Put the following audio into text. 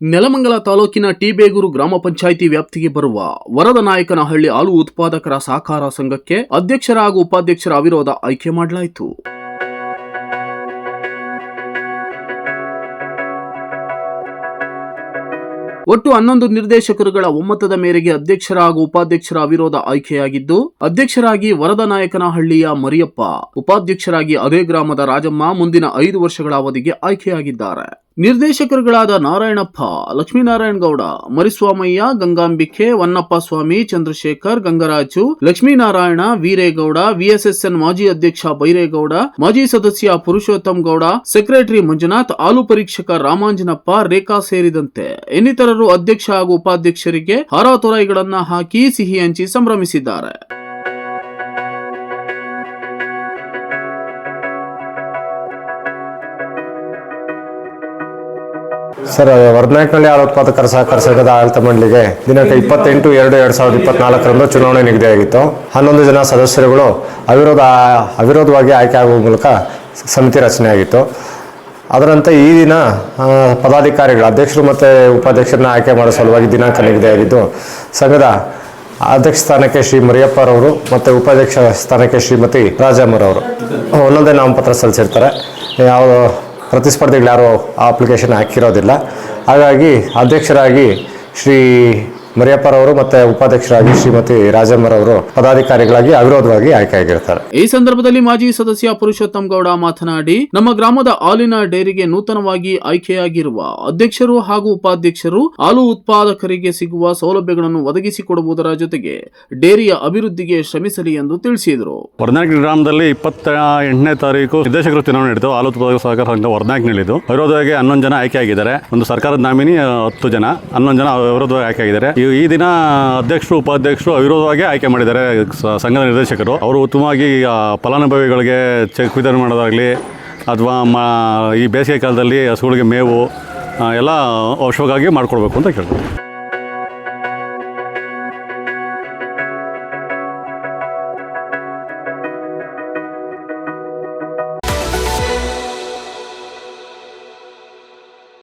ನೆಲಮಂಗಲ ತಾಲೂಕಿನ ಟಿಬೇಗೂರು ಗ್ರಾಮ ಪಂಚಾಯಿತಿ ವ್ಯಾಪ್ತಿಗೆ ಬರುವ ವರದನಾಯಕನಹಳ್ಳಿ ಹಾಲು ಉತ್ಪಾದಕರ ಸಹಕಾರ ಸಂಘಕ್ಕೆ ಅಧ್ಯಕ್ಷರ ಹಾಗೂ ಉಪಾಧ್ಯಕ್ಷರ ಅವಿರೋಧ ಆಯ್ಕೆ ಮಾಡಲಾಯಿತು. ಒಟ್ಟು ಹನ್ನೊಂದು ನಿರ್ದೇಶಕರುಗಳ ಒಮ್ಮತದ ಮೇರೆಗೆ ಅಧ್ಯಕ್ಷರ ಹಾಗೂ ಉಪಾಧ್ಯಕ್ಷರ ಅವಿರೋಧ ಆಯ್ಕೆಯಾಗಿದ್ದು, ಅಧ್ಯಕ್ಷರಾಗಿ ವರದನಾಯಕನಹಳ್ಳಿಯ ಮರಿಯಪ್ಪ, ಉಪಾಧ್ಯಕ್ಷರಾಗಿ ಅದೇ ಗ್ರಾಮದ ರಾಜಮ್ಮ ಮುಂದಿನ ಐದು ವರ್ಷಗಳ ಅವಧಿಗೆ ಆಯ್ಕೆಯಾಗಿದ್ದಾರೆ. ನಿರ್ದೇಶಕರುಗಳಾದ ನಾರಾಯಣಪ್ಪ, ಲಕ್ಷ್ಮೀನಾರಾಯಣ ಗೌಡ, ಮರಿಸ್ವಾಮಯ್ಯ, ಗಂಗಾಂಬಿಕೆ, ವನ್ನಪ್ಪ ಸ್ವಾಮಿ, ಚಂದ್ರಶೇಖರ್, ಗಂಗರಾಜು, ಲಕ್ಷ್ಮೀನಾರಾಯಣ, ವೀರೇಗೌಡ, ವಿಎಸ್ಎಸ್ಎನ್ ಮಾಜಿ ಅಧ್ಯಕ್ಷ ಬೈರೇಗೌಡ, ಮಾಜಿ ಸದಸ್ಯ ಪುರುಷೋತ್ತಮ್ ಗೌಡ, ಸೆಕ್ರೆಟರಿ ಮಂಜುನಾಥ್, ಹಾಲು ಪರೀಕ್ಷಕ ರಾಮಾಂಜನಪ್ಪ, ರೇಖಾ ಸೇರಿದಂತೆ ಇನ್ನಿತರರು ಅಧ್ಯಕ್ಷ ಹಾಗೂ ಉಪಾಧ್ಯಕ್ಷರಿಗೆ ಹಾರ ತೊರಾಯಿಗಳನ್ನ ಹಾಕಿ ಸಿಹಿ ಹಂಚಿ ಸಂಭ್ರಮಿಸಿದ್ದಾರೆ. ಸರ್ ವರ್ನಾಯಕನಹಳ್ಳಿ ಹಾಲು ಉತ್ಪಾದಕರ ಸಹಕಾರ ಸಂಘದ ಆಡಳಿತ ಮಂಡಳಿಗೆ ದಿನಾಂಕ ಇಪ್ಪತ್ತೆಂಟು ಎರಡು ಎರಡು ಸಾವಿರದ ಇಪ್ಪತ್ನಾಲ್ಕರಂದು ಚುನಾವಣೆ ನಿಗದಿಯಾಗಿತ್ತು. ಹನ್ನೊಂದು ಜನ ಸದಸ್ಯರುಗಳು ಅವಿರೋಧ, ಅವಿರೋಧವಾಗಿ ಆಯ್ಕೆ ಆಗುವ ಮೂಲಕ ಸಮಿತಿ ರಚನೆಯಾಗಿತ್ತು ಅದರಂತೆ ಈ ದಿನ ಪದಾಧಿಕಾರಿಗಳು, ಅಧ್ಯಕ್ಷರು ಮತ್ತು ಉಪಾಧ್ಯಕ್ಷರನ್ನ ಆಯ್ಕೆ ಮಾಡೋ ಸಲುವಾಗಿ ದಿನಾಂಕ ನಿಗದಿಯಾಗಿದ್ದು, ಸಂಘದ ಅಧ್ಯಕ್ಷ ಸ್ಥಾನಕ್ಕೆ ಶ್ರೀ ಮರಿಯಪ್ಪರವರು ಮತ್ತು ಉಪಾಧ್ಯಕ್ಷ ಸ್ಥಾನಕ್ಕೆ ಶ್ರೀಮತಿ ರಾಜಮ್ಮರವರು. ಒಂದೊಂದೇ ನಾಮಪತ್ರ ಸಲ್ಲಿಸಿರ್ತಾರೆ. ಯಾವ ಪ್ರತಿಸ್ಪರ್ಧಿಗಳು ಯಾರೂ ಆ ಅಪ್ಲಿಕೇಶನ್ ಹಾಕಿರೋದಿಲ್ಲ. ಹಾಗಾಗಿ ಅಧ್ಯಕ್ಷರಾಗಿ ಶ್ರೀ ಮರಿಯಪ್ಪರವರು ಮತ್ತೆ ಉಪಾಧ್ಯಕ್ಷರಾಗಿ ಶ್ರೀಮತಿ ರಾಜಮ್ಮರವರು ಪದಾಧಿಕಾರಿಗಳಾಗಿ ಅವಿರೋಧವಾಗಿ ಆಯ್ಕೆಯಾಗಿರ್ತಾರೆ. ಈ ಸಂದರ್ಭದಲ್ಲಿ ಮಾಜಿ ಸದಸ್ಯ ಪುರುಷೋತ್ತಮ್ ಗೌಡ ಮಾತನಾಡಿ ನಮ್ಮ ಗ್ರಾಮದ ಹಾಲಿನ ಡೈರಿಗೆ ನೂತನವಾಗಿ ಆಯ್ಕೆಯಾಗಿರುವ ಅಧ್ಯಕ್ಷರು ಹಾಗೂ ಉಪಾಧ್ಯಕ್ಷರು ಹಾಲು ಉತ್ಪಾದಕರಿಗೆ ಸಿಗುವ ಸೌಲಭ್ಯಗಳನ್ನು ಒದಗಿಸಿಕೊಡುವುದರ ಜೊತೆಗೆ ಡೇರಿಯ ಅಭಿವೃದ್ಧಿಗೆ ಶ್ರಮಿಸಲಿ ಎಂದು ತಿಳಿಸಿದರು. ವರ್ನಾಕ್ ಗ್ರಾಮದಲ್ಲಿ ಇಪ್ಪತ್ತ ಎಂಟನೇ ತಾರೀಕು ನಿರ್ದೇಶಕರು ಚುನಾವಣೆ ನಡೆದು ಹಾಲು ಉತ್ಪಾದಕ ಸಹಕಾರ ಸಂಘ ವರ್ನಾಕ್ ನಡೆದು ವಿರೋಧವಾಗಿ ಹನ್ನೊಂದು ಜನ ಆಯ್ಕೆ ಆಗಿದ್ದಾರೆ ಒಂದು ಸರ್ಕಾರದ ನಾಮಿನಿ ಹತ್ತು ಜನ. ಹನ್ನೊಂದು ಜನ ವಿರೋಧವಾಗಿ ಆಯ್ಕೆ ಆಗಿದ್ದಾರೆ ಈ- ದಿನ ಅಧ್ಯಕ್ಷರು, ಉಪಾಧ್ಯಕ್ಷರು ಅವಿರೋಧವಾಗಿ ಆಯ್ಕೆ ಮಾಡಿದ್ದಾರೆ ಸಂಘದ ನಿರ್ದೇಶಕರು. ಅವರು ಉತ್ತಮವಾಗಿ ಫಲಾನುಭವಿಗಳಿಗೆ ಚೆಕ್ ವಿತರಣೆ ಮಾಡೋದಾಗಲಿ, ಅಥವಾ ಮ, ಈ ಬೇಸಿಗೆ ಕಾಲದಲ್ಲಿ ಹಸುಗಳಿಗೆ ಮೇವು ಎಲ್ಲ ಅವಶ್ಯವಾಗಿ ಮಾಡಿಕೊಡ್ಬೇಕು ಅಂತ ಕೇಳ್ತೀನಿ